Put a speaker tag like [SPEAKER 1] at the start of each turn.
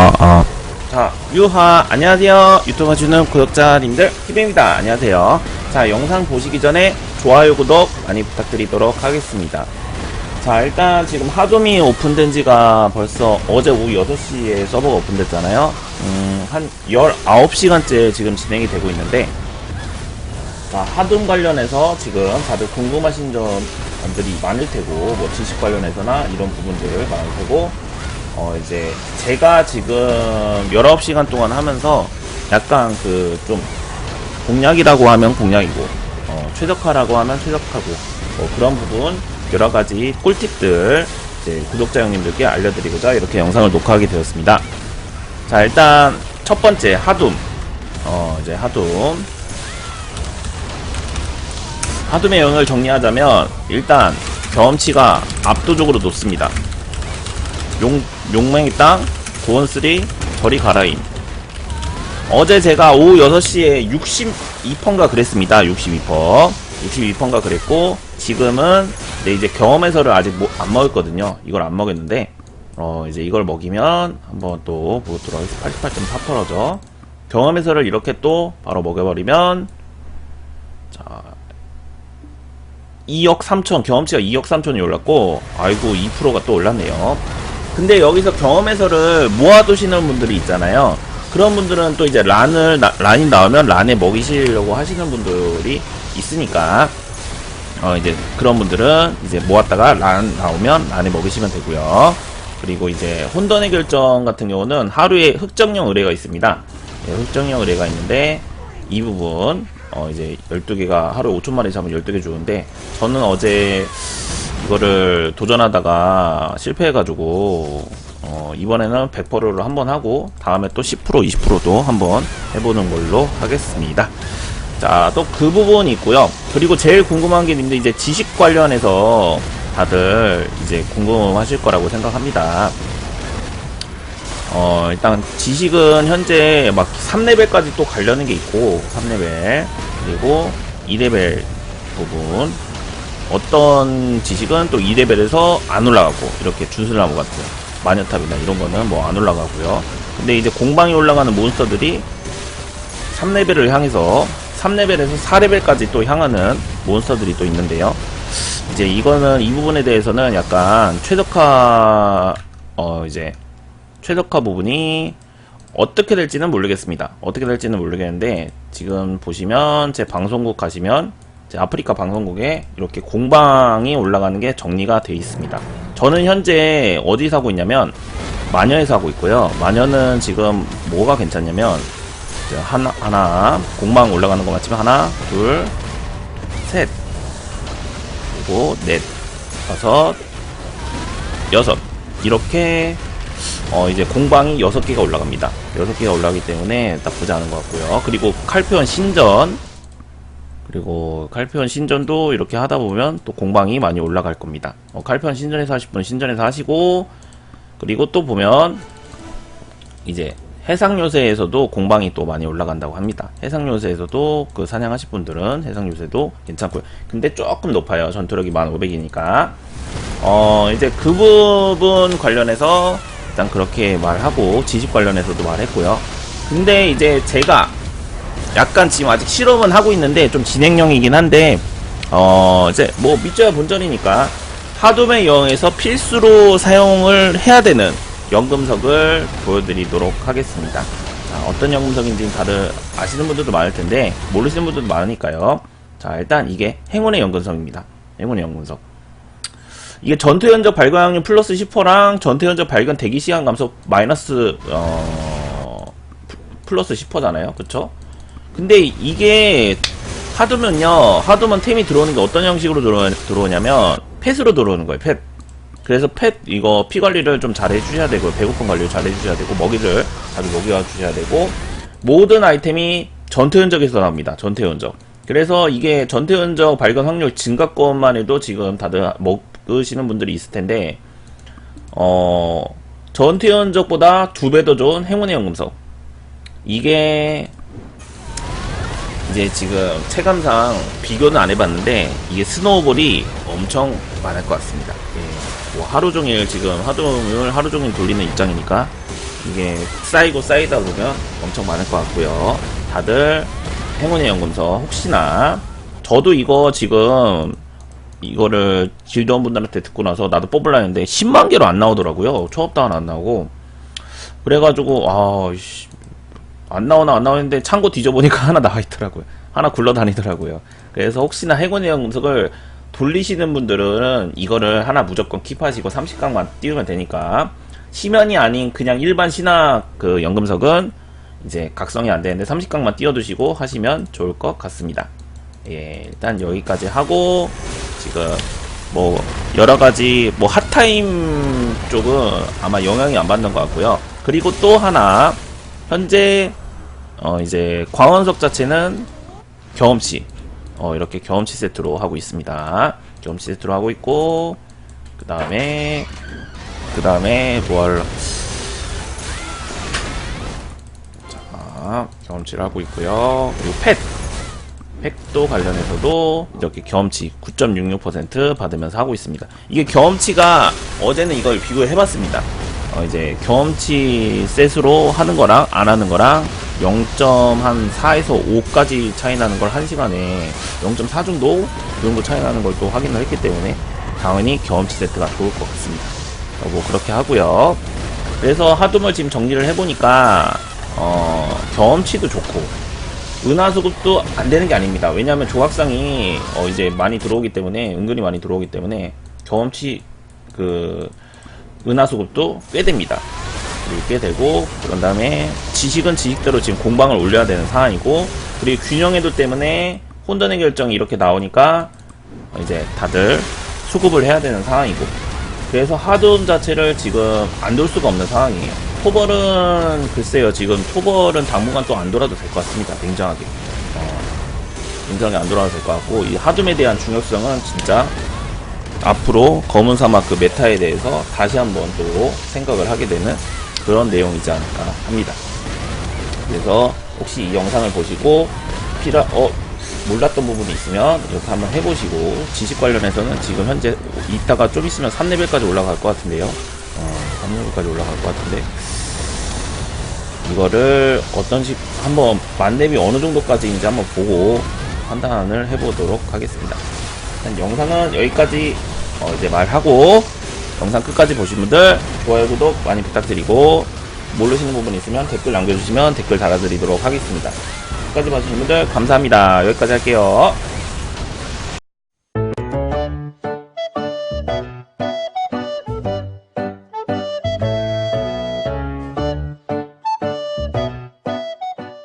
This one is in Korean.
[SPEAKER 1] 아, 아. 자, 유하, 안녕하세요. 유튜브 봐주는 구독자님들, 희배입니다. 안녕하세요. 자, 영상 보시기 전에 좋아요, 구독 많이 부탁드리도록 하겠습니다. 자, 일단 지금 하도미 오픈된 지가 벌써 어제 오후 6시에 서버가 오픈됐잖아요. 음, 한 19시간째 지금 진행이 되고 있는데, 자, 하둠 관련해서 지금 다들 궁금하신 점들이 많을 테고, 뭐 지식 관련해서나 이런 부분들 많을 테고, 어, 이제 제가 지금 19시간 동안 하면서 약간 그 좀 공략이라고 하면 공략이고, 어, 최적화라고 하면 최적화고, 뭐 그런 부분 여러 가지 꿀팁들 이제 구독자 형님들께 알려드리고자 이렇게 영상을 녹화하게 되었습니다. 자, 일단 첫 번째 하둠. 어, 이제 하둠. 하둠의 영역을 정리하자면 일단 경험치가 압도적으로 높습니다. 용, 용맹이 땅, 고원3, 저리 가라임. 어제 제가 오후 6시에 62%인가 그랬습니다. 62%. 62%인가 그랬고, 지금은, 네, 이제 경험 해설을 아직 뭐, 안 먹었거든요. 이걸 안 먹였는데, 어, 이제 이걸 먹이면 한번 또 보도록 하겠습니다. 88.4%죠. 경험 해설을 이렇게 또 바로 먹여버리면, 자, 2억 3천, 경험치가 2억 3천이 올랐고, 아이고, 2%가 또 올랐네요. 근데 여기서 경험해서를 모아두시는 분들이 있잖아요. 그런 분들은 또 이제 란을 나- 란이 나오면 란에 먹이시려고 하시는 분들이 있으니까 어 이제 그런 분들은 이제 모았다가 란 나오면 란에 먹이시면 되고요. 그리고 이제 혼돈의 결정 같은 경우는 하루에 흑정령 의뢰가 있습니다. 예, 흑정령 의뢰가 있는데 이 부분 어 이제 12개가 하루에 5천 마리 잡으면 12개 주는데 저는 어제 이거를 도전하다가 실패해가지고 어, 이번에는 100%를 한번 하고 다음에 또 10% 20%도 한번 해보는 걸로 하겠습니다. 자, 또 그 부분이 있고요. 그리고 제일 궁금한 게 있는데 이제 지식 관련해서 다들 이제 궁금하실 거라고 생각합니다. 어, 일단 지식은 현재 막 3레벨까지 또 가려는 게 있고 3레벨 그리고 2레벨 부분 어떤 지식은 또 2레벨에서 안 올라가고 이렇게 준술나무 같은 마녀탑이나 이런 거는 뭐 안 올라가고요. 근데 이제 공방이 올라가는 몬스터들이 3레벨을 향해서 3레벨에서 4레벨까지 또 향하는 몬스터들이 또 있는데요. 이제 이거는 이 부분에 대해서는 약간 최적화 어 이제 최적화 부분이 어떻게 될지는 모르겠습니다. 어떻게 될지는 모르겠는데 지금 보시면 제 방송국 가시면 제 아프리카 방송국에 이렇게 공방이 올라가는 게 정리가 되어 있습니다. 저는 현재 어디서 하고 있냐면 마녀에서 하고 있고요. 마녀는 지금 뭐가 괜찮냐면 하나 하나 공방 올라가는 거 맞지만 하나 둘 셋 그리고 넷 다섯 여섯 이렇게 어 이제 공방이 6개가 올라갑니다. 6개가 올라가기 때문에 나쁘지 않은 것 같고요. 그리고 칼표현 신전 그리고 칼표현 신전도 이렇게 하다 보면 또 공방이 많이 올라갈 겁니다. 어, 칼표현 신전에서 하실 분은 신전에서 하시고 그리고 또 보면 이제 해상 요새에서도 공방이 또 많이 올라간다고 합니다. 해상 요새에서도 그 사냥하실 분들은 해상 요새도 괜찮고요. 근데 조금 높아요. 전투력이 1500이니까. 어, 이제 그 부분 관련해서 일단 그렇게 말하고 지식 관련해서도 말했고요. 근데 이제 제가 약간 지금 아직 실험은 하고 있는데 좀 진행형이긴 한데 어 이제 뭐 밑져야 본전이니까 하둠의 영에서 필수로 사용을 해야 되는 연금석을 보여드리도록 하겠습니다. 자, 어떤 연금석인지 다들 아시는 분들도 많을 텐데 모르시는 분들도 많으니까요. 자 일단 이게 행운의 연금석입니다. 행운의 연금석. 이게 전투 현적 발견 확률 플러스 10%랑 전투 현적 발견 대기 시간 감소 마이너스 어 플러스 10%잖아요. 그쵸? 근데 이게 하드면요 하드면 템이 들어오는 게 어떤 형식으로 들어오, 들어오 냐면 펫으로 들어오는 거예요 펫. 그래서 펫 이거 피 관리를 좀 잘 해주셔야 되고 배고픔 관리를 잘 해주셔야 되고 먹이를 자주 먹여 주셔야 되고 모든 아이템이 전투 현적에서 나옵니다 전투 현적. 그래서 이게 전투 현적 발견 확률 증가권만 해도 지금 다들 먹으시는 분들이 있을 텐데 어 전투 현적보다 두 배 더 좋은 행운의 연금석. 이게 이제 지금 체감상 비교는 안 해봤는데 이게 스노우볼이 엄청 많을 것 같습니다. 예. 뭐 하루 종일 지금 하둠을 하루 종일 돌리는 입장이니까 이게 쌓이고 쌓이다 보면 엄청 많을 것 같고요. 다들 행운의 연금서 혹시나 저도 이거 지금 이거를 질드원 분들한테 듣고 나서 나도 뽑으려 했는데 10만 개로 안 나오더라고요. 초업당은 안 나오고 그래가지고 아 씨, 안 나오나 안 나오는데 창고 뒤져보니까 하나 나와 있더라고요. 하나 굴러다니더라고요. 그래서 혹시나 행운의 연금석을 돌리시는 분들은 이거를 하나 무조건 킵하시고 30강만 띄우면 되니까 시면이 아닌 그냥 일반 신학 그 연금석은 이제 각성이 안 되는데 30강만 띄워두시고 하시면 좋을 것 같습니다. 예, 일단 여기까지 하고 지금 뭐 여러 가지 뭐 핫타임 쪽은 아마 영향이 안 받는 것 같고요. 그리고 또 하나 현재 어 이제 광원석 자체는 경험치 어 이렇게 경험치 세트로 하고 있습니다. 경험치 세트로 하고 있고 그 다음에 그 다음에 뭐할 자 경험치를 하고 있고요. 그리고 펫 팩도 관련해서도 이렇게 경험치 9.66% 받으면서 하고 있습니다. 이게 경험치가 어제는 이걸 비교해 봤습니다. 어 이제 경험치 셋으로 하는 거랑 안 하는 거랑 0.4에서 5까지 차이 나는 걸한 시간에 0.4 정도 그 정도 차이 나는 걸 또 확인을 했기 때문에 당연히 경험치 세트가 좋을 것 같습니다. 어, 뭐 그렇게 하고요. 그래서 하둠을 지금 정리를 해보니까 어, 경험치도 좋고 은하 수급도 안 되는 게 아닙니다. 왜냐하면 조각상이 어 이제 많이 들어오기 때문에 은근히 많이 들어오기 때문에 경험치 그 은하 수급도 꽤 됩니다. 꽤 되고 그런 다음에 지식은 지식대로 지금 공방을 올려야 되는 상황이고 그리고 균형해도 때문에 혼돈의 결정이 이렇게 나오니까 이제 다들 수급을 해야 되는 상황이고 그래서 하드온 자체를 지금 안 돌 수가 없는 상황이에요. 토벌은 글쎄요 지금 토벌은 당분간 또 안 돌아도 될 것 같습니다. 냉정하게. 어, 냉정하게 안 돌아도 될 것 같고 이 하둠에 대한 중요성은 진짜 앞으로 검은 사막 그 메타에 대해서 다시 한번 또 생각을 하게 되는 그런 내용이지 않을까 합니다. 그래서 혹시 이 영상을 보시고 필요 어 몰랐던 부분이 있으면 이렇게 한번 해보시고 지식 관련해서는 지금 현재 이따가 좀 있으면 3레벨까지 올라갈 것 같은데요. 어, 3레벨까지 올라갈 것 같은데 이거를 어떤 식 한번 만렙이 어느 정도까지인지 한번 보고 판단을 해보도록 하겠습니다. 일단 영상은 여기까지 어, 이제 말하고 영상 끝까지 보신 분들 좋아요 구독 많이 부탁드리고 모르시는 부분 있으면 댓글 남겨주시면 댓글 달아드리도록 하겠습니다. 끝까지 봐주신 분들 감사합니다. 여기까지 할게요.